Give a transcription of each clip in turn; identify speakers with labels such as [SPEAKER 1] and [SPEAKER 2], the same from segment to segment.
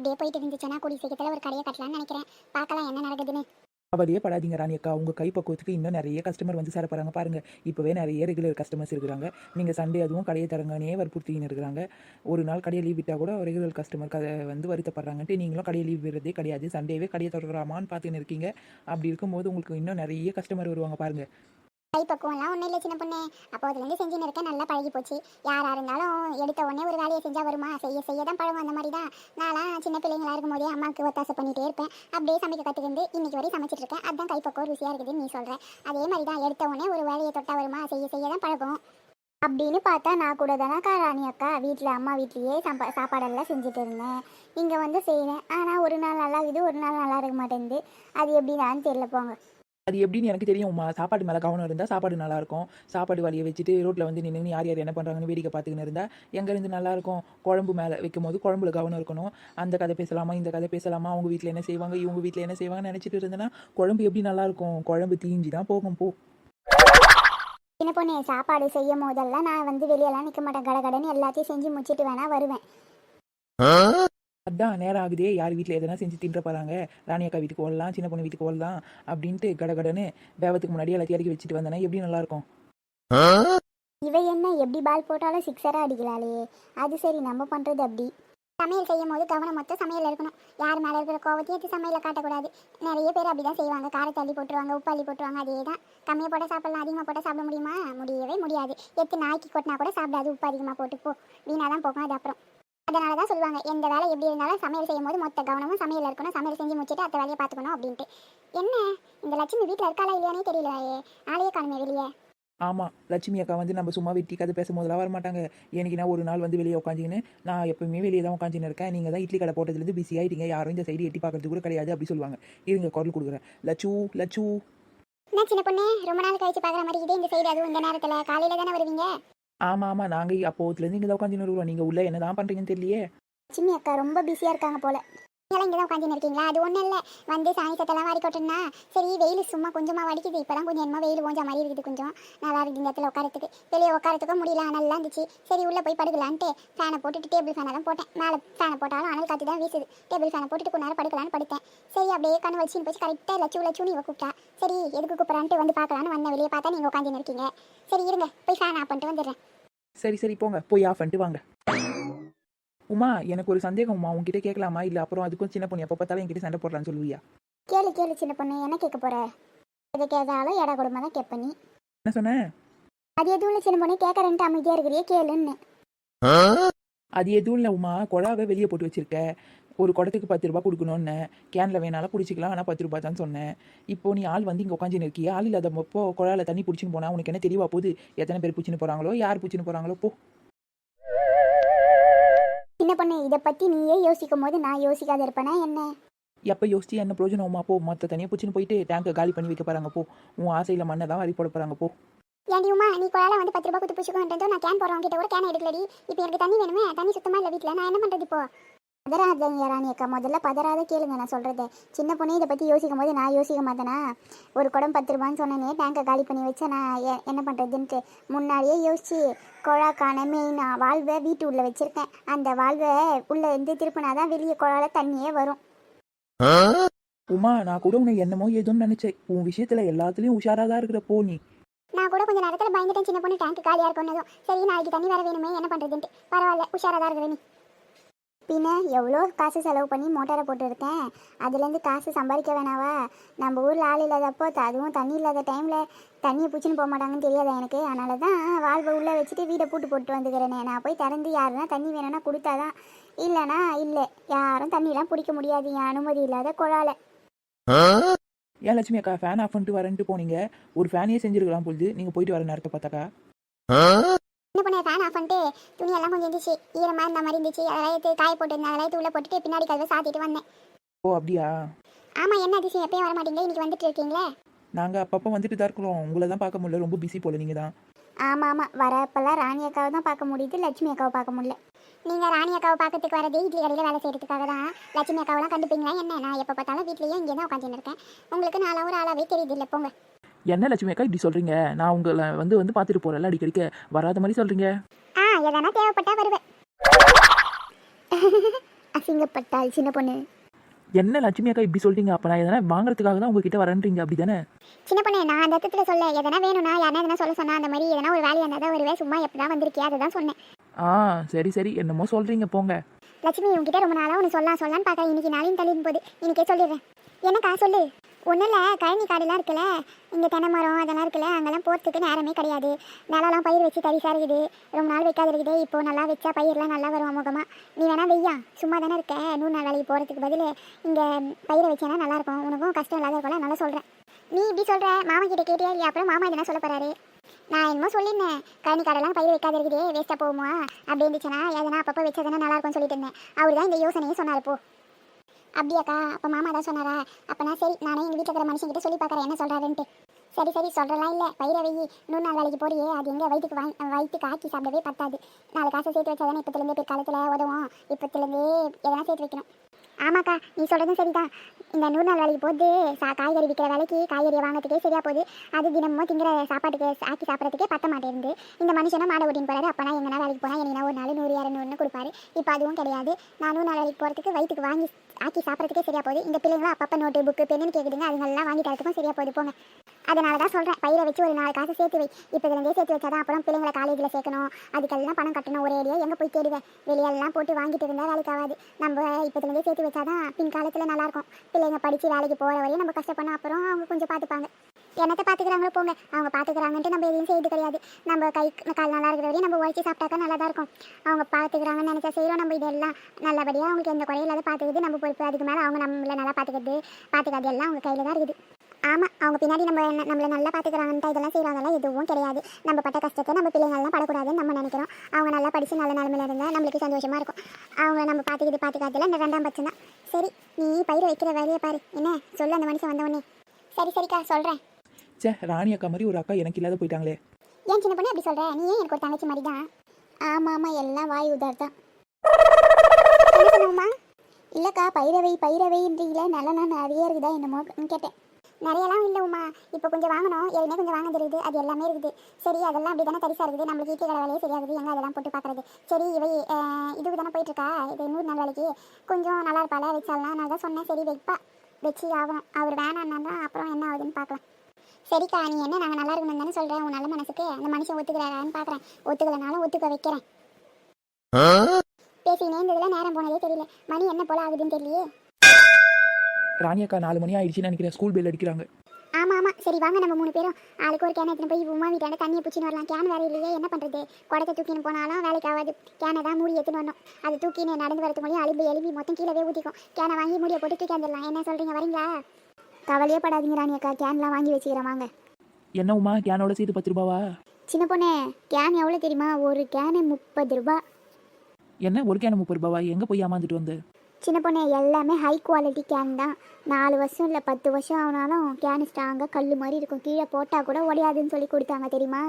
[SPEAKER 1] இப்படியே போயிட்டு இருந்துச்சுன்னா கூடி சீக்கிரத்தில் ஒரு கடையை கட்டலாம்னு நினைக்கிறேன். பார்க்கலாம் என்ன நடக்குதுன்னு.
[SPEAKER 2] அவளையே படாதீங்க ராணி அக்கா உங்கள் கைப்பக்குவத்துக்கு இன்னும் நிறைய கஸ்டமர் வந்து சேர போகிறாங்க பாருங்கள் இப்போவே நிறைய ரெகுலர் கஸ்டமர்ஸ் இருக்கிறாங்க. நீங்கள் சண்டே அதுவும் கடையை தரங்கனே வற்புறுத்தின்னு இருக்கிறாங்க. ஒரு நாள் கடையை லீவ் விட்டால் கூட ரெகுலர் கஸ்டமர் கதை வந்து வருத்தப்படுறாங்கன்ட்டு நீங்களும் கடையை லீவ் விடுறதே கிடையாது. சண்டேவே கடையை திறக்கலாமான்னு பார்த்துன்னு இருக்கீங்க. அப்படி இருக்கும்போது உங்களுக்கு இன்னும் நிறைய கஸ்டமர் வருவாங்க பாருங்கள்
[SPEAKER 1] கை பக்குவம்லாம் ஒன்றும் இல்லை சின்ன பொண்ணு. அப்போதுலேருந்து செஞ்சுன்னு இருக்க நல்லா பழகி போச்சு யாராக இருந்தாலும் எடுத்த உடனே ஒரு வேலையை செஞ்சால் வருமா? செய்ய செய்ய தான் பழகும் அந்த மாதிரி தான். நான்லாம் சின்ன பிள்ளைங்களா இருக்கும்போதே அம்மாவுக்கு ஒத்தாசை பண்ணிகிட்டே இருப்பேன். அப்படியே சமைக்க கற்றுக்கிட்டு இன்னைக்கு வரையும் சமைச்சிட்டு இருக்கேன். அதுதான் கைப்பக்கம் ருசியாக இருக்குதுன்னு நீ சொல்கிறேன் அதே மாதிரி தான் எடுத்த உடனே ஒரு வேலையை தொட்டா வருமா? செய்ய செய்ய தான் பழகும் அப்படின்னு பார்த்தா நான் கூட தானே ராணி அக்கா வீட்டில் அம்மா வீட்லேயே சாப்பா சாப்பாடெல்லாம் செஞ்சுட்டு இருந்தேன். இங்கே வந்து செய்வேன் ஆனால் ஒரு நாள் நல்லா இது ஒரு நாள் நல்லா இருக்க மாட்டேங்குது. அது எப்படிதான்னு தெரியல போங்க.
[SPEAKER 2] அது எப்படின்னு எனக்கு தெரியும். உமா சாப்பாடு மேலே கவனம் இருந்தால் சாப்பாடு நல்லாயிருக்கும். சாப்பாடு வழியை வச்சுட்டு ரோட்டில் வந்து நின்று யார் யார் என்ன பண்ணுறாங்கன்னு வேடிக்கை பார்த்துக்கின்னு இருந்தால் எங்கேருந்து நல்லாயிருக்கும்? குழம்பு மேலே வைக்கும் போது குழம்புல கவனம் இருக்கணும். அந்த கதை பேசலாமா இந்த கதை பேசலாமா? அவங்க வீட்டில் என்ன செய்வாங்க? இவங்க வீட்டில் என்ன செய்வாங்கன்னு நினச்சிட்டு இருந்தேன்னா குழம்பு எப்படி நல்லாயிருக்கும்? குழம்பு தீஞ்சு தான் போகும் போ.
[SPEAKER 1] சின்ன பொண்ணு சாப்பாடு செய்யும் போதெல்லாம் நான் வந்து வெளியெல்லாம் நிற்க மாட்டேன். கடகடன்னு எல்லாத்தையும் செஞ்சு முடிச்சிட்டு வேணா வருவேன்.
[SPEAKER 2] அதான் நேரம் ஆகுதே. யார் வீட்டில் எதனா செஞ்சு தின்ற போகிறாங்க ராணி அக்கா வீட்டுக்கு ஓடலாம் சின்ன பொண்ணு வீட்டுக்கு ஓடலாம் அப்படின்ட்டு கடகடன்னு வேவத்துக்கு முன்னாடி எல்லாத்தையும் இறக்கி வச்சுட்டு வந்தேன்னா எப்படி நல்லாயிருக்கும்?
[SPEAKER 1] இவ என்ன எப்படி பால் போட்டாலும் சிக்ஸராக அடிக்கலாளே அது சரி நம்ம பண்ணுறது அப்படி. சமையல் செய்யும் போது கவனம் மொத்தம் சமையல் இருக்கணும். யார் மேலே இருக்கிற கோவத்தையும் எடுத்து சமையலில் காட்டக்கூடாது. நிறைய பேர் அப்படி தான் செய்வாங்க. காரத்தை அள்ளி போட்டுருவாங்க உப்பு அள்ளி போட்டுருவாங்க அதே தான் கம்மியாக போட்டால் சாப்பிடலாம் அதிகமாக போட்டால் சாப்பிட முடியுமா? முடியவே முடியாது. எத்து நாய்க்கு கொட்டினா கூட சாப்பிடாது உப்பு அதிகமாக போட்டு போ. வீணாக தான் போகும் அது அப்புறம். அதனால தான் சொல்லுவாங்க எந்த வேலை எப்படி இருந்தாலும் சமையல் செய்யும் போது மொத்த கவனமும் சமையல் இருக்கணும். சமையல் செஞ்சு முடிச்சுட்டு அந்த வேலையை பார்த்துக்கணும் அப்படின்ட்டு. என்ன? இந்த லட்சுமி வீட்டில் இருக்காளா இல்லையானே தெரியலையே. ஆளையே காணுமே வெளியே.
[SPEAKER 2] ஆமாம் லட்சுமி அக்கா வந்து நம்ம சும்மா வெட்டி கதை பேசும்போதெல்லாம் வர மாட்டாங்க எனக்கு நான் ஒரு நாள் வந்து வெளியே உட்காந்துக்கின்னு நான் எப்பவுமே வெளியே தான் உட்காந்துன்னு இருக்கேன். நீங்கள் தான் இட்லி கடை போட்டதுலேருந்து பிஸி ஆகிட்டீங்க யாரும் இந்த சைடு எட்டி பார்க்கறது கூட கிடையாது அப்படி சொல்லுவாங்க. இருங்க குரல் கொடுக்குறேன். லட்சு லட்சு
[SPEAKER 1] என்ன சின்ன பொண்ணு? ரொம்ப நாள் கழிச்சு பார்க்குற மாதிரி இதே இந்த சைடு அதுவும் இந்த நேரத்தில்? காலையில் தானே வருவீங்க?
[SPEAKER 2] ஆமாம் ஆமாம் நாங்கள் அப்போதுலேருந்து இங்கே தான் உட்காந்துன்னு நீங்கள் உள்ள என்ன தான் பண்ணுறீங்கன்னு தெரியலையே.
[SPEAKER 1] லட்சுமி அக்கா ரொம்ப பிஸியாக இருக்காங்க போல. நீங்களும் இங்கே தான் உட்காந்து இருக்கீங்களா? அது ஒன்றும் இல்லை. வந்து சாணி சத்தெல்லாம் வாரி சரி வெயில் சும்மா கொஞ்சமாக வடிக்குது. இப்போ தான் கொஞ்சம் என்னமோ வெயில் கொஞ்சம் மாதிரி இருக்குது கொஞ்சம். நல்லா இருக்குது இந்த இடத்துல உட்காரத்துக்கு வெளியே உட்காரத்துக்கும் முடியல நல்லா இருந்துச்சு. சரி உள்ளே போய் படுக்கலான்ட்டு ஃபேனை போட்டுட்டு டேபிள் ஃபேனை தான் போட்டேன். மேலே ஃபேனை போட்டாலும் அனல் காற்று தான் வீசுது. டேபிள் ஃபேனை போட்டுட்டு கொஞ்ச நேரம் படுக்கலான்னு படுத்தேன். சரி அப்படியே கண்ணு வச்சுன்னு போச்சு. கரெக்டாக லட்சு லட்சுன்னு இவ கூப்பிட்டா. சரி எதுக்கு கூப்பிட்றான்ட்டு வந்து பார்க்கலான்னு வந்தேன். வெளியே பார்த்தா நீங்கள் உட்காந்து இருக்கீங்க. சரி இருங்க. போய் ஃபேன் ஆஃப் பண்ணிட்டு வந்துடுறேன்.
[SPEAKER 2] சரி சரி போங்க. போய் ஆஃப் பண்ணிட்டு வாங்க. உமா எனக்கு ஒரு சந்தேகம் உமா. உங்ககிட்ட கேட்கலாமா? இல்லை அப்புறம் அதுக்கும் சின்ன பொண்ணு. எப்போ பார்த்தாலும் என்கிட்ட சண்டை போடலான்னு சொல்லுவியா?
[SPEAKER 1] கேளு கேளு சின்ன பொண்ணு. என்ன கேட்க போற? எது கேட்டாலும் எடா கொடுமை தான் கேட்ப நீ.
[SPEAKER 2] என்ன சொன்னேன்
[SPEAKER 1] அது எதுவும் இல்லை சின்ன பொண்ணு. கேட்கறேன்ட்டு அமைதியாக இருக்கிறியே கேளுன்னு.
[SPEAKER 2] அது எதுவும் இல்லை உமா. குழாவை வெளியே போட்டு வச்சிருக்க. ஒரு குடத்துக்கு பத்து ரூபா கொடுக்கணும்னு. கேனில் வேணாலும் பிடிச்சிக்கலாம். ஆனால் பத்து ரூபா தான் சொன்னேன். இப்போ நீ ஆள் வந்து இங்கே உட்காந்து இருக்கியா? ஆள் இல்லாத அப்போ குழாவில் தண்ணி பிடிச்சின்னு போனால் உனக்கு என்ன தெரியவா போகுது? எத்தனை பேர் பிடிச்சின்னு போகிறாங்களோ யார் பிடிச்சின்னு போகிறாங்களோ போ.
[SPEAKER 1] சின்ன பொண்ணு? இதை பற்றி நீயே யோசிக்கும் போது நான் யோசிக்காத இருப்பேனா என்ன?
[SPEAKER 2] எப்போ யோசிச்சு என்ன பிரயோஜனம் போ. மொத்த தனியாக பிடிச்சின்னு போயிட்டு டேங்கை காலி பண்ணி வைக்க போகிறாங்க போ. உன் ஆசையில் மண்ணை தான் வாரி போட போகிறாங்க போ.
[SPEAKER 1] ஏன்டி உமா நீ குழால வந்து பத்து ரூபாய் கொடுத்து பிடிச்சிக்கோன்றதோ நான் கேன் போடுறவங்க கிட்ட கூட கேன் எடுக்கலடி. இப்போ எனக்கு தண்ணி வேணுமே? தண்ணி சுத்தமாக இல்லை வீட்டில் நான் என்ன பண்ணுறது இப்போ? பதறாதீங்க ராணி அக்கா முதல்ல பதறாத கேளுங்க நான் சொல்கிறத சின்ன பொண்ணு இதை பற்றி யோசிக்கும் போது நான் யோசிக்க மாட்டேனா? ஒரு குடம் பத்து ரூபான்னு சொன்னேனே டேங்கை காலி பண்ணி வச்சா நான் என்ன பண்ணுறதுன்ட்டு முன்னாடியே யோசிச்சு குழாக்கான மெயின் வாழ்வை வீட்டு உள்ளே வச்சுருக்கேன். அந்த வாழ்வை உள்ளே இருந்து திருப்பினா தான் வெளியே குழால தண்ணியே வரும்.
[SPEAKER 2] உமா நான் கூட உன்னை என்னமோ ஏதோன்னு நினச்சேன். உன் விஷயத்தில் எல்லாத்துலேயும் உஷாராக தான் இருக்கிற போ நீ.
[SPEAKER 1] நான் கூட கொஞ்சம் நேரத்தில் பயந்துட்டேன் சின்ன பொண்ணு டேங்க் காலியாக இருக்கும்னதும். சரி நாளைக்கு தண்ணி வர வேணுமே என்ன பண்ணுறதுன்ட்டு பரவாயில்ல உஷாராக தான் இருக்கிற நீ. பின்ன எவ்வளோ காசு செலவு பண்ணி மோட்டாரை போட்டுருக்கேன்? அதுலேருந்து காசு சம்பாதிக்க வேணாவா? நம்ம ஊரில் ஆள் இல்லாதப்போ அதுவும் தண்ணி இல்லாத டைமில் தண்ணியை பிடிச்சின்னு போக மாட்டாங்கன்னு தெரியாதா எனக்கு? அதனால தான் வாழ்வை உள்ளே வச்சுட்டு வீடை பூட்டு போட்டு வந்துக்கிறேனே. நான் போய் திறந்து யாருன்னா தண்ணி வேணும்னா கொடுத்தாதான் இல்லைனா இல்லை. யாரும் தண்ணிலாம் பிடிக்க முடியாது. என் அனுமதி இல்லாத குழால.
[SPEAKER 2] ஏன் லட்சுமி அக்கா ஃபேன் ஆஃப் பண்ணிட்டு வரேன்ட்டு போனீங்க? ஒரு ஃபேனையே செஞ்சிருக்கலாம் பொழுது. நீங்கள் போயிட்டு வர நேரத்தை பார்த்தாக்கா?
[SPEAKER 1] என்ன பண்ண ஃபேன் ஆஃப் பண்ணிட்டு துணியெல்லாம் கொஞ்சம் இருந்துச்சு ஈரமாக இருந்த மாதிரி இருந்துச்சு. அதெல்லாம் எடுத்து காய போட்டுருந்தேன் அதெல்லாம் எடுத்து உள்ளே போட்டுட்டு பின்னாடி கதவை சாத்திட்டு வந்தேன்.
[SPEAKER 2] ஓ அப்படியா?
[SPEAKER 1] ஆமாம் என்ன அதிசயம்? எப்பயும் வர மாட்டீங்க இன்னைக்கு வந்துட்டு இருக்கீங்களே?
[SPEAKER 2] நாங்கள் அப்பப்போ வந்துட்டு தான் இருக்கிறோம். உங்களை தான் பார்க்க முடியல. ரொம்ப பிஸி போல நீங்கள் தான்.
[SPEAKER 1] ஆமாம் ஆமாம் வரப்பெல்லாம் ராணி அக்காவை தான் பார்க்க முடியுது லட்சுமி அக்காவை பார்க்க முடியல. நீங்கள் ராணி அக்காவை பார்க்கறதுக்கு வரதே இட்லி கடையில் வேலை செய்கிறதுக்காக தான். லட்சுமி அக்காவெல்லாம் கண்டுப்பீங்களா என்ன? நான் எப்போ பார்த்தாலும் வீட்லேயே இங்கே தான் உட்காந்துன்னு இருக்கேன். உங்களுக்கு நான் ஒரு ஆளாவே தெரியுது இல்லை போங்க.
[SPEAKER 2] என்ன லட்சுமி அக்கா இப்படி சொல்கிறீங்க நான் உங்களை வந்து வந்து பார்த்துட்டு போகிறேன்ல அடிக்கடிக்க. வராத மாதிரி சொல்கிறீங்க
[SPEAKER 1] ஆ எதனா தேவைப்பட்டா வருவேன். அசிங்கப்பட்டாள் சின்ன பொண்ணு.
[SPEAKER 2] என்ன லட்சுமி அக்கா இப்படி சொல்லிட்டீங்க அப்போ நான் எதனா வாங்குறதுக்காக தான் உங்ககிட்ட வரேன்றீங்க அப்படி தானே
[SPEAKER 1] சின்ன பொண்ணு நான் அந்த இடத்துல சொல்ல எதனா வேணும்னா யாரா எதனா சொல்ல சொன்னா அந்த மாதிரி எதனா ஒரு வேலையாக இருந்தால் தான் வருவே சும்மா எப்படிதான் வந்திருக்கே அதை தான் சொன்னேன்.
[SPEAKER 2] ஆ சரி சரி. என்னமோ சொல்கிறீங்க போங்க.
[SPEAKER 1] லட்சுமி உங்ககிட்ட ரொம்ப நாளாக ஒன்று சொல்லலாம் சொல்லலான்னு பார்க்குறேன். இன்னைக்கு நாளையும் தள்ளின்னு போகுது இன்னைக்கே சொல்லிடுறேன். என்னக்கா சொல்லு. ஒன்றும் இல்லை கழனி காடுலாம் இருக்குல்ல இங்கே தென்னை மரம் அதெல்லாம் இருக்குல்ல அங்கெல்லாம் போகிறதுக்கு நேரமே கிடையாது. நிலம்லாம் பயிர் வச்சு தரிசாக இருக்குது ரொம்ப நாள் வைக்காது இருக்குது இப்போ நல்லா வச்சா பயிரெலாம் நல்லா வரும் அமோகமாக நீ வேணால் வெய்யா சும்மா தானே இருக்க. நூறு நாள் வேலைக்கு போகிறதுக்கு பதில் இங்கே பயிரை வச்சேன்னா நல்லாயிருக்கும் உனக்கும் கஷ்டம் இல்லாத இருக்கும்ல நல்லா சொல்கிறேன் நீ இப்படி சொல்கிற மாமா கிட்ட கேட்டியா இல்லையா? அப்புறம் மாமா என்ன சொல்ல போகிறாரு நான் என்னமோ சொல்லியிருந்தேன் கழனி காடெல்லாம் பயிர் வைக்காது இருக்குதே வேஸ்ட்டாக போகுமா? அப்படி இருந்துச்சுன்னா எதனா அப்பப்போ வச்சதுன்னா நல்லாயிருக்கும்னு சொல்லிட்டு இருந்தேன். அவர் தான் இந்த யோசனையை சொன்னார் போ. அப்படியாக்கா அப்போ மாமா தான் சொன்னாரா? அப்போனா சரி நானே எங்கள் வீட்டில் இருக்கிற மனுஷங்கிட்ட சொல்லி பார்க்குறேன் என்ன சொல்கிறாருன்ட்டு சரி சரி சொல்கிறலாம் இல்லை. பயிரை வெயி நூறு நாள் வேலைக்கு போறியே. அது எங்கே? வயிற்றுக்கு வாங்கி வயிற்றுக்கு ஆக்கி சாப்பிடவே பத்தாது. நாலு காசு சேர்த்து வச்சா தானே இப்போத்துலேருந்தே பிற்காலத்தில் உதவும். இப்போத்துலேருந்தே எதனா சேர்த்து வைக்கணும். ஆமாக்கா நீ சொல்கிறதும் சரிதான். இந்த நூறு நாள் வேலைக்கு போகுது சா காய்கறி விற்கிற வேலைக்கு காய்கறியை வாங்கிறதுக்கே சரியாக போகுது. அது தினமும் திங்கிற சாப்பாட்டுக்கு ஆக்கி சாப்பிட்றதுக்கே பத்த மாட்டேங்குது இந்த மனுஷனும் மாடை ஓட்டின்னு போகிறாரு அப்பனா எங்கன்னா வேலைக்கு போனால் எனக்கு ஒரு நாள் நூறு இரநூறுன்னு கொடுப்பாரு. இப்போ அதுவும் கிடையாது. நான் நூறு நாள் வேலைக்கு போகிறதுக்கு வயிற்றுக்கு வாங்கி ஆக்கி சாப்பிட்றதுக்கே சரியா போகுது. இந்த பிள்ளைங்களும் அப்பப்போ நோட்டு புக்கு பெண்ணுன்னு கேட்குதுங்க அதுங்கெல்லாம் வாங்கி தரத்துக்கும் சரியா போகுது. போங்க. அதனால தான் சொல்கிறேன் பயிரை வச்சு ஒரு நாலு காசு சேர்த்து வை. இப்போ இதுலேருந்தே சேர்த்து வச்சாதான் அப்புறம் பிள்ளைங்களை காலேஜில் சேர்க்கணும். அதுக்கெல்லாம் பணம் கட்டணும். ஒரே ஏரியா எங்கே போய் தேடுவேன் வெளியெல்லாம் போட்டு வாங்கிட்டு இருந்தால் வேலைக்கு ஆகாது. நம்ம இப்போதுலேருந்தே சேர்த்து வச்சாதான் பின் காலத்தில் நல்லாயிருக்கும் பிள்ளைங்க படித்து வேலைக்கு போகிற வரையும் நம்ம கஷ்டப்படணும். அப்புறம் அவங்க கொஞ்சம் பார்த்துப்பாங்க. என்னத்தை பார்த்துக்கிறாங்களோ போங்க. அவங்க பார்த்துக்கிறாங்கன்ட்டு நம்ம எதையும் செய்யறது கிடையாது. நம்ம கை கால் நல்லா இருக்கிற வரையும் நம்ம உழைச்சி சாப்பிட்டாக்கா நல்லா தான் இருக்கும். அவங்க பார்த்துக்கிறாங்கன்னு நினச்சா செய்கிறோம் நம்ம இதெல்லாம் நல்லபடியாக அவங்களுக்கு எந்த குறையும் இல்லாத பார்த்துக்கிறது நம்ம பொறுப்பு. அதுக்கு மேலே அவங்க நம்மளை நல்லா பார்த்துக்கிறது பார்த்துக்கிறது எல்லாம் அவங்க கையில் தான் இருக்குது. ஆமாம் அவங்க பின்னாடி நம்ம நம்மளை நல்லா பார்த்துக்கிறாங்கன்ட்டு இதெல்லாம் செய்கிறாங்கலாம் எதுவும் கிடையாது. நம்ம பட்ட கஷ்டத்தை நம்ம பிள்ளைங்கள்லாம் படக்கூடாதுன்னு நம்ம நினைக்கிறோம். அவங்க நல்லா படித்து நல்ல நிலமையில இருந்தால் நம்மளுக்கு சந்தோஷமாக இருக்கும். அவங்க நம்ம பார்த்துக்கிட்டு பார்த்துக்காதல இந்த ரெண்டாம் பட்சம் தான். சரி நீ பயிர் வைக்கிற வேலையை பாரு. என்ன? சொல்லு அந்த மனுஷன் வந்தவொடனே சரி சரிக்கா சொல்கிறேன்
[SPEAKER 2] சே ராணி அக்கா மாதிரி ஒரு அக்கா எனக்கு இல்லாத போயிட்டாங்களே.
[SPEAKER 1] ஏன் சின்ன பொண்ணு அப்படி சொல்ற? நீ ஏன் எனக்கு ஒரு தங்கச்சி மாதிரி தான் ஆமா ஆமா எல்லாம் வாய் உதார் தான் இல்லைக்கா சொன்னோம்மா இல்லக்கா பயிரவை இல்லை நல்ல நிறைய இருக்குதா என்னமோ கேட்டேன். நிறையலாம் இல்லை உமா. இப்போ கொஞ்சம் வாங்கணும். எல்லாமே கொஞ்சம் வாங்க தெரியுது. அது எல்லாமே இருக்குது. சரி அதெல்லாம் அப்படி தானே தரிசாக இருக்குது. நம்மளுக்கு ஈட்டி கடை வேலையே சரியாகுது. எங்கே அதெல்லாம் போட்டு பார்க்குறது? சரி இவை இதுக்கு தானே போயிட்டுருக்கா? இது நூறு நாள் வேலைக்கு. கொஞ்சம் நல்லா இருப்பாள்? வச்சாலாம் நான் தான் சொன்னேன். சரி வைப்பா. வச்சு ஆகணும். அவர் வேணான்னா தான் அப்புறம் என்ன ஆகுதுன்னு பார்க்கலாம். சரிக்கா நீ என்ன நாங்கள் நல்லா இருக்கணும் தானே சொல்கிறேன் உன் நல்ல மனசுக்கு அந்த மனுஷன் ஒத்துக்கிறாரான்னு பார்க்குறேன் ஒத்துக்கலைனாலும் ஒத்துக்க வைக்கிறேன் பேசினே இருந்ததுல நேரம் போனதே தெரியல. மணி என்ன போல ஆகுதுன்னு தெரியலையே.
[SPEAKER 2] ராணி அக்கா நாலு மணி ஆயிடுச்சுன்னு நினைக்கிறேன். ஸ்கூல் பெல் அடிக்கிறாங்க.
[SPEAKER 1] ஆமாம் ஆமாம் சரி வாங்க நம்ம மூணு பேரும். ஆளுக்கு ஒரு கேனை எடுத்துன்னு போய் உமா வீட்டாண்ட தண்ணியை பிடிச்சின்னு வரலாம். கேன் வேற இல்லையே என்ன பண்ணுறது குடத்தை தூக்கின்னு போனாலும் வேலைக்கு ஆகாது. கேனை தான் மூடி எடுத்துன்னு வரணும். அது தூக்கின்னு நடந்து வரது முடியும் அழும்பி எழுப்பி மொத்தம் கீழே ஊற்றிக்கும் கேனை வாங்கி மூடியை போட்டு தூக்கி வந்துடலாம் என்ன சொல்கிறீங்க வரீங்களா? கவலையே படாதீங்க ராணி அக்கா. கேன்லாம் வாங்கி வச்சுக்கிறேன் வாங்க.
[SPEAKER 2] என்ன உமா கேனோட சேர்த்து பத்து ரூபாவா?
[SPEAKER 1] சின்ன பொண்ணே கேன் எவ்வளோ தெரியுமா? ஒரு கேனு முப்பது ரூபா.
[SPEAKER 2] என்ன? ஒரு கேன் முப்பது ரூபாவா? எங்கே போய் ஏமாந்துட்டு வந்து?
[SPEAKER 1] சின்ன பொண்ணு எல்லாமே ஹை குவாலிட்டி கேன் தான். நாலு வருஷம் இல்லை பத்து வருஷம் ஆனாலும் கேன் ஸ்ட்ராங்காக கல் மாதிரி இருக்கும். கீழே போட்டால் கூட உடையாதுன்னு சொல்லி கொடுத்தாங்க தெரியுமா?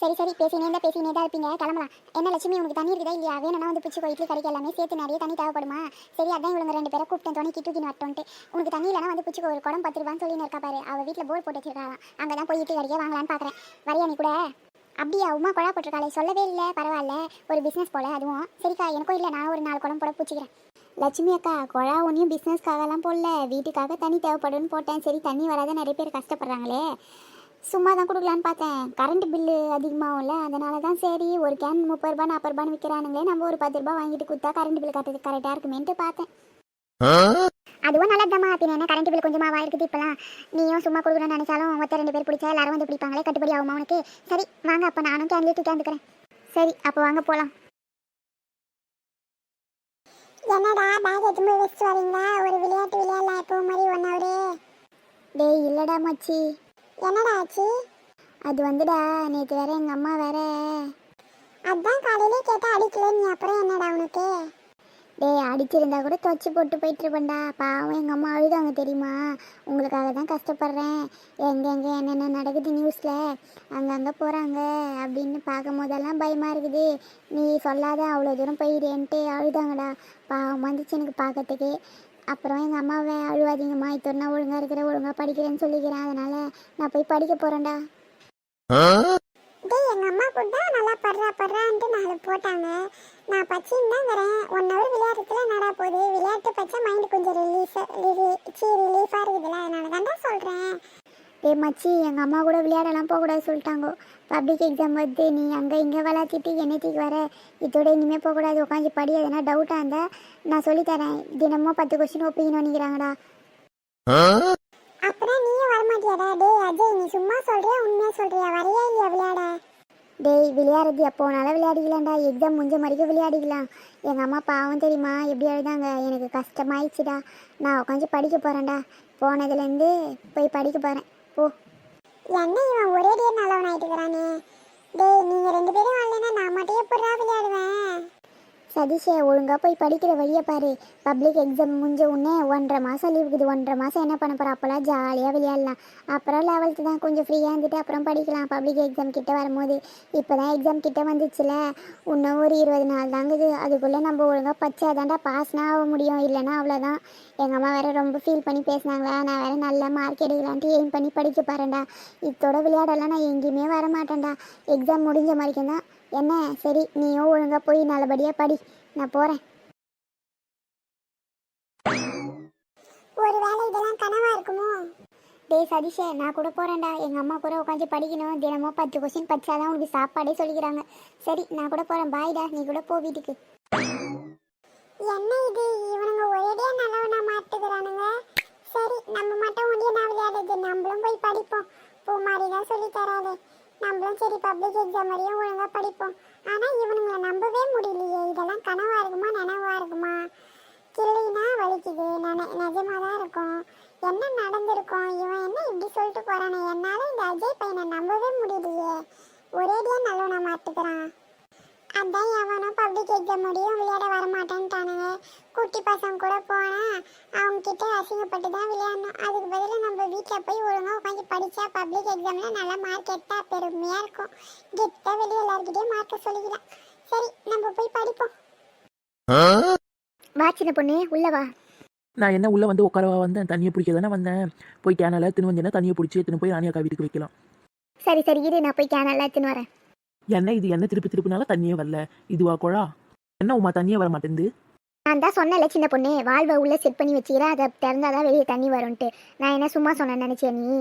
[SPEAKER 1] சரி சரி பேசினே இருந்தா பேசினே தான் இருப்பீங்க. கிளம்பலாம். என்ன லட்சுமி உங்களுக்கு தண்ணி இருக்குதா இல்லையா? வேணும்னா வந்து பிடிச்சி இட்லி கடைக்கு எல்லாமே சேர்த்து நிறைய தண்ணி தேவைப்படுமா? சரி அதான் இவங்க ரெண்டு பேரை கூப்பிட்டேன். துணைக்கு தூக்கின்னு வரட்டோன்ட்டு உனக்கு தண்ணி இல்லைனா வந்து பிடிச்சி ஒரு குடம் பத்து ரூபான்னு சொல்லி இருக்கா பாரு. அவள் வீட்டில் போர் போட்டு வச்சிருக்காங்க அங்கே தான் போய் இட்லி கடைக்கே வாங்கலான்னு பார்க்குறேன் வரையா நீ கூட? அப்படியா உமா குழா போட்டிருக்காளே. சொல்லவே இல்லை. பரவாயில்ல. ஒரு பிஸ்னஸ் போல அதுவும். சரிக்கா எனக்கும் இல்லை. நான் ஒரு நாலு குடம் போட பிடிச்சிக்கிறேன். லட்சுமி அக்கா குழா ஒன்றையும் பிஸ்னஸ்க்காகலாம் போடல. வீட்டுக்காக தண்ணி தேவைப்படும்னு போட்டேன். சரி தண்ணி வராத நிறைய பேர் கஷ்டப்படுறாங்களே. சும்மா தான் கொடுக்கலான்னு பார்த்தேன். கரண்ட் பில்லு அதிகமாகும்ல அதனால தான் சரி ஒரு கேன் முப்பது ரூபா நாற்பது ரூபான்னு விற்கிறானுங்களே நம்ம ஒரு பத்து ரூபா வாங்கிட்டு கொடுத்தா கரண்ட் பில் கட்டுறதுக்கு கரெக்டாக இருக்குமேன்ட்டு பார்த்தேன். அதுவும் நல்லதாம்மா பின்ன என்ன கரண்ட் பில் கொஞ்சமாக இருக்குது இப்போலாம் நீயும் சும்மா கொடுக்கணும்னு நினைச்சாலும் மொத்த ரெண்டு பேர் பிடிச்சா எல்லாரும் வந்து பிடிப்பாங்களே கட்டுப்படி ஆகுமா உனக்கு? சரி வாங்க அப்போ நானும் கேன்லேயே தூக்கியாந்துக்கிறேன் சரி அப்போ வாங்க போகலாம் என்னடா பேக் எடுத்து வச்சுட்டு வரீங்க ஒரு விளையாட்டு விளையாடல எப்போ மாதிரி ஒன் ஹவரு டேய் இல்லடா மச்சி. என்னடா ஆச்சு? அது வந்துடா நேற்று வேற எங்கள் அம்மா வேற. அதான் காலையிலே கேட்டா அடிக்கல நீ அப்புறம் என்னடா உனக்கு? டேய் அடிச்சிருந்தா கூட துவச்சி போட்டு போயிட்டு இருப்பேன்டா பாவம் எங்கள் அம்மா அழுதாங்க தெரியுமா? உங்களுக்காக தான் கஷ்டப்படுறேன். எங்கே எங்கே என்னென்ன நடக்குது நியூஸில் அங்கங்கே போகிறாங்க அப்படின்னு பார்க்கும் போதெல்லாம் பயமாக இருக்குது. நீ சொல்லாத அவ்வளோ தூரம் போயிடுன்ட்டு அழுதாங்கடா. பாவம் வந்துச்சு எனக்கு பார்க்கறதுக்கு. அப்புறம் எங்கள் அம்மாவை அழுவாதீங்கம்மா. இத்தனை ஒழுங்காக இருக்கிற ஒழுங்காக படிக்கிறேன்னு சொல்லிக்கிறேன். அதனால் நான் போய் படிக்க போகிறேன்டா டேய் எங்க அம்மா கூட நல்லா படுறா படுறான்ட்டு நாலு போட்டாங்க. நான் பச்சின்னு தான் வரேன் ஒன் ஹவர் விளையாடுறதுல நடா போகுது? விளையாட்டு பச்சை மைண்ட் கொஞ்சம் ரிலீஸ் சி ரிலீஃபாக இருக்குதுல்ல. அதனால தான்டா சொல்கிறேன் டேய் மச்சி எங்கள் அம்மா கூட விளையாடலாம் போகக்கூடாது சொல்லிட்டாங்க. பப்ளிக் எக்ஸாம் வருது நீ அங்கே இங்கே விளாத்திட்டு என்னத்துக்கு வர? இதோட இனிமேல் போகக்கூடாது உட்காந்து படி எதனா டவுட்டாக இருந்தால் நான் சொல்லித்தரேன் தினமும் பத்து கொஸ்டின் ஒப்பிக்கணும் நினைக்கிறாங்கடா அப்புறம் நீயும் வரமாட்டியாடா? டேய் அஜய் நீ சும்மா சொல்றியா உண்மையா சொல்றியா? வரையா இல்லையா விளையாட? டேய் விளையாடுறது எப்போனாலும் விளையாடிக்கலாம்டா. எக்ஸாம் முடிஞ்ச வரைக்கும் விளையாடிக்கலாம். எங்கள் அம்மா பாவம் தெரியுமா? எப்படி எழுதாங்க எனக்கு கஷ்டமாயிடுச்சுடா. நான் உட்காந்து படிக்க போகிறேன்டா போனதுலேருந்து போய் படிக்க போகிறேன் போ. என்ன இவன் ஒரே டே நல்லவன் ஆயிட்டுக்கிறானே டேய் நீங்கள் ரெண்டு பேரும் வரலன்னா நான் மட்டும் எப்படா விளையாடுவேன்? சதீஷே ஒழுங்காக போய் படிக்கிற வழியை பாரு. பப்ளிக் எக்ஸாம் முடிஞ்ச உடனே ஒன்றரை மாதம் லீவ் இருக்குது. ஒன்றரை மாதம் என்ன பண்ண போகிற அப்போல்லாம் ஜாலியாக விளையாடலாம். அப்புறம் லெவல்த்து தான் கொஞ்சம் ஃப்ரீயாக இருந்துட்டு அப்புறம் படிக்கலாம். பப்ளிக் எக்ஸாம் கிட்ட வரும்போது இப்போ தான் எக்ஸாம் கிட்ட வந்துச்சுல. இன்னும் ஒரு இருபது நாள் தாங்குது அதுக்குள்ளே நம்ம ஒழுங்காக பச்சாதாண்டா பாஸ்னா ஆக முடியும். இல்லைன்னா அவ்வளோதான் எங்கள் அம்மா வேறு ரொம்ப ஃபீல் பண்ணி பேசினாங்களா? நான் வேறு நல்ல மார்க் எடுக்கலான்ட்டு எய்ம் பண்ணி படிக்க பாருண்டா இதோட விளையாடலாம். நான் எங்கேயுமே வர மாட்டேன்டா எக்ஸாம் முடிஞ்ச மாதிரிக்கு தான் என்ன? சரி நீயும் ஒழுங்கா போய் நல்லபடியா படி. நான் போறேன். ஒருவேளை இதெல்லாம் கனவா இருக்குமோ? டேய் சதீஷே நான் கூட போறேன்டா. எங்க அம்மா கூட உட்காந்து படிக்கணும். தினமும் பத்து கொஸ்டின் படிச்சாதான் உனக்கு சாப்பாடே சொல்லிக்கிறாங்க. சரி நான் கூட போறேன். பாய்டா நீ கூட போ வீட்டுக்கு. என்ன இது? இவனுங்க ஒரேடியா நல்லவனா மாட்டுக்கிறானுங்க. சரி நம்ம மட்டும் ஒண்டியா விளையாடுறது. நம்மளும் போய் படிப்போம். பூ மாதிரி தான் சொல்லி தராது. நம்மளும் சரி பப்ளிக் எக்ஸாம் வரையும் ஒழுங்காக படிப்போம். ஆனால் இவனுங்களை நம்பவே முடியலையே. இதெல்லாம் கனவாக இருக்குமா நனவாக இருக்குமா? கிள்ளினா வலிக்குது. நன நிஜமாக தான் இருக்கும். என்ன நடந்திருக்கும்? இவன் என்ன இப்படி சொல்லிட்டு போகிறானே என்னால் இந்த அஜய் பையனை நம்பவே முடியலையே. ஒரேடியாக நல்லவனை மாட்டுக்கிறான் அதான் எவனும் பப்ளிக் எக்ஸாம் முடியும் விளையாட வரமாட்டேன்ட்டானுங்க. குட்டி பசங்க கூட போனால் அவங்கக்கிட்ட அசிங்கப்பட்டு தான் விளையாடணும். அதுக்கு பதிலாக நம்ம வீட்டில் போய் ஒழுங்காக உட்காந்து படித்தா பப்ளிக் எக்ஸாமில் நல்லா மார்க் எடுத்தா பெருமையா இருக்கும். கெத்தா வெளியே எல்லாருக்கிட்டையும் மார்க்க சொல்லிக்கலாம் சரி நம்ம போய் படிப்போம். வா சின்ன பொண்ணு உள்ள வா.
[SPEAKER 2] நான் என்ன உள்ளே வந்து உட்காரவா வந்தேன்? தண்ணியை பிடிக்க தானே வந்தேன்? போய் கேனில் எத்தனை வந்தேன்னா தண்ணியை பிடிச்சி எத்தனை போய் ராணியக்கா வீட்டுக்கு வைக்கலாம்.
[SPEAKER 1] சரி சரி இரு நான் போய் கேனல் எடுத்துன்னு வரேன்.
[SPEAKER 2] என்ன இது? என்ன திருப்பி திருப்பினால தண்ணியே வரல. இதுவா குழா? என்ன உமா தண்ணியே வர மாட்டேங்குது?
[SPEAKER 1] நான் தான் சொன்னல சின்ன பொண்ணு வாழ்வை உள்ள செட் பண்ணி வச்சுக்கிறேன். அதை திறந்தாதான் வெளியே தண்ணி வரும்ன்ட்டு. நான் என்ன சும்மா சொன்னேன் நினைச்சேன் நீ?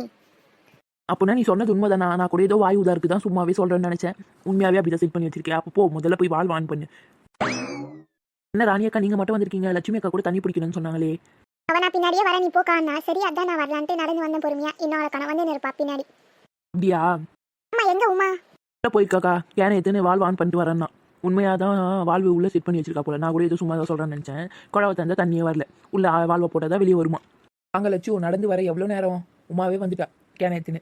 [SPEAKER 2] அப்போனா நீ சொன்னது உண்மைதானா? நான் கூட ஏதோ வாயு இதாக இருக்குதான் சும்மாவே சொல்கிறேன்னு நினச்சேன். உண்மையாகவே அப்படி தான் செட் பண்ணி வச்சிருக்கேன் அப்போ போ முதல்ல போய் வாழ் ஆன் பண்ணு. என்ன ராணியக்கா நீங்கள் மட்டும் வந்திருக்கீங்க. லட்சுமி அக்கா கூட தண்ணி பிடிக்கணும்னு சொன்னாங்களே.
[SPEAKER 1] அவனா பின்னாடியே வர நீ போக்கானா சரி அதான் நான் வரலான்ட்டு நடந்து வந்தேன் பொறுமையா. இன்னொரு கண வந்து இருப்பா பின்னாடி.
[SPEAKER 2] அப்படியா?
[SPEAKER 1] அம்மா எங்க உமா?
[SPEAKER 2] உள்ள போயிருக்காக்கா கேனை எத்தனை வாழ்வு ஆன் பண்ணிட்டு வரேன்னா. உண்மையாக தான் வாழ்வு உள்ளே செட் பண்ணி வச்சிருக்கா போல. நான் கூட ஏதோ சும்மா தான் சொல்கிறேன்னு நினச்சேன். குழவை தந்தா தண்ணியே வரல. உள்ள வாழ்வை போட்டால் தான் வெளியே வருமா? அங்கே லட்சு நடந்து வர எவ்வளோ நேரம்? உமாவே வந்துட்டா. கேனை எத்துன்னு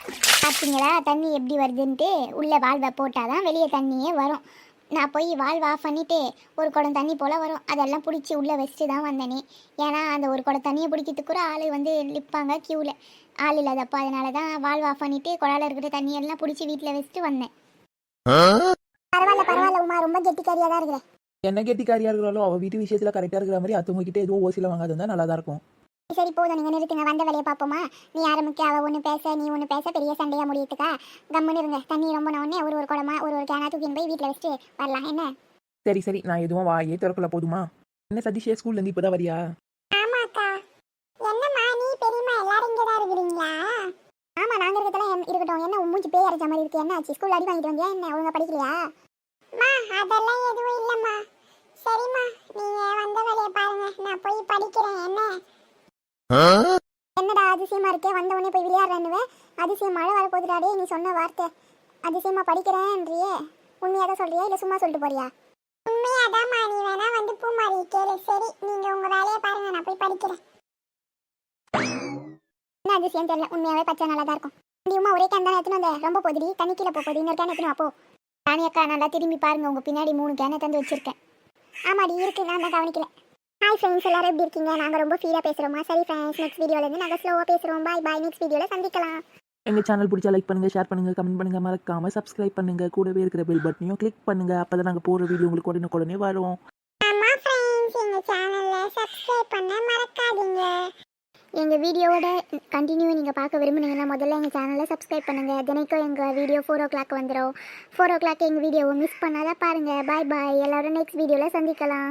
[SPEAKER 1] பார்த்தீங்களா தண்ணி எப்படி வருதுன்ட்டு உள்ள வாழ்வை போட்டாதான் வெளியே தண்ணியே வரும். நான் போய் வால்வ் ஆஃப் பண்ணிட்டு ஒரு குடம் தண்ணி போல வரும். அதெல்லாம் பிடிச்சி உள்ளே வச்சுட்டு தான் வந்தேனே. ஏன்னா அந்த ஒரு குடம் தண்ணியை பிடிக்கிறதுக்கு கூட ஆள் வந்து நிற்பாங்க க்யூவில் ஆள் இல்லாதப்போ அதனால தான் வால்வ் ஆஃப் பண்ணிட்டு குழால இருக்கிற தண்ணியெல்லாம் பிடிச்சி வீட்டில் வச்சுட்டு வந்தேன். பரவாயில்ல பரவாயில்ல உமா ரொம்ப கெட்டிக்காரியாக தான் இருக்கிறேன்
[SPEAKER 2] என்ன கெட்டிக்காரியா இருக்கிறாளோ? அவள் வீட்டு விஷயத்தில் கரெக்டாக இருக்கிற மாதிரி அத்தவங்க கிட்ட எதுவும் ஓசியில் வாங்காது நல்லா தான் இருக்கும்.
[SPEAKER 1] சரி போதும். நீங்கள் நிறுத்துங்க. வந்த வேலையை பார்ப்போமா? நீ ஆரம்பிக்க அவள் ஒன்று பேச நீ ஒன்று பேச பெரிய சண்டையாக முடியத்துக்கா கம்முன்னு இருங்க. தண்ணி ரொம்ப உடனே ஒரு ஒரு குடமா ஒரு ஒரு கேனா தூக்கின்னு போய் வீட்டில் வச்சுட்டு வரலாம். என்ன?
[SPEAKER 2] சரி சரி. நான் எதுவும் வாயே திறக்கல. போதுமா? என்ன சதீஷே ஸ்கூல்லேருந்து இப்போ தான் வரியா?
[SPEAKER 1] ஆமாக்கா. என்னம்மா நீ பெரியம்மா எல்லாரும் இங்கே தான் இருக்கிறீங்களா? ஆமா நாங்க இருக்கிறதெல்லாம் இருக்கட்டும். என்ன மூஞ்சி பேய் அரைச்ச மாதிரி இருக்கு. என்ன ஆச்சு? ஸ்கூல் அடி வாங்கிட்டு வந்தியா? என்ன ஒழுங்கா படிக்கலையா மா அதெல்லாம் எதுவும் இல்லம்மா. சரிம்மா நீங்க வந்த வேலையை பாருங்க. நான் போய் படிக்கிறேன். என்ன? என்னடா அதிசயமா இருக்கே? வந்த உடனே போய் விளையாடுறேன்னு அதிசயம் மழை வர போகுதுடாடே நீ சொன்ன வார்த்தை. அதிசயமா படிக்கிறேன்றியே. உண்மையா தான் சொல்றியா? இல்ல சும்மா சொல்லிட்டு போறியா? உண்மையாதாம்மா நீ வேணா வந்து பூமாரி கேளு. சரி நீங்க உங்க வேலையை பாருங்க நான் போய் படிக்கிறேன். என்ன அதிசயம் தெரியல? உண்மையாவே பச்சை நல்லா தான் இருக்கும் நீ ஒரே கேன் தானே வந்த? ரொம்ப போதுடி தண்ணி கீழே போக போகுது. இன்னொரு கேன் எடுத்துன்னு வா, போ. ராணி அக்கா நல்லா திரும்பி பாருங்க. உங்க பின்னாடி மூணு கேனை தந்து வச்சிருக்கேன். ஆமாடி இருக்கு. நான் தான் கவனிக்கல. ஹாய் ஃப்ரெண்ட்ஸ் எல்லாரும் எப்படி இருக்கீங்க? நாங்கள் ரொம்ப ஃபீலாக பேசுகிறோமா சரி ஃப்ரெண்ட்ஸ் நெக்ஸ்ட் வீடியோலேருந்து நாங்கள் ஸ்லோவாக பேசுகிறோம் பாய் பாய் நெக்ஸ்ட் வீடியோவில் சந்திக்கலாம்.
[SPEAKER 2] எங்கள் சேனல் பிடிச்சா லைக் பண்ணுங்கள் ஷேர் பண்ணுங்கள் கமெண்ட் பண்ணுங்கள் மறக்காமல் சப்ஸ்கிரைப் பண்ணுங்கள் கூடவே இருக்கிற பெல் பட்டனையும் கிளிக் பண்ணுங்கள் அப்போ தான் நாங்கள் போகிற வீடியோ உங்களுக்கு உடனே உடனே வரும்.
[SPEAKER 1] ஆமாம் ஃப்ரெண்ட்ஸ் எங்கள் சேனலில் சப்ஸ்கிரைப் பண்ண மறக்காதீங்க. எங்கள் வீடியோவோட கண்டினியூ நீங்கள் பார்க்க விரும்புனீங்கன்னா முதல்ல எங்கள் சேனலை சப்ஸ்கிரைப் பண்ணுங்கள் தினைக்கும் எங்கள் வீடியோ ஃபோர் ஓ கிளாக் வந்துடும் ஃபோர் ஓ கிளாக் எங்கள் வீடியோவை மிஸ் பண்ணாத பாருங்கள் பாய் பாய் எல்லோரும் நெக்ஸ்ட் வீடியோவில் சந்திக்கலாம்.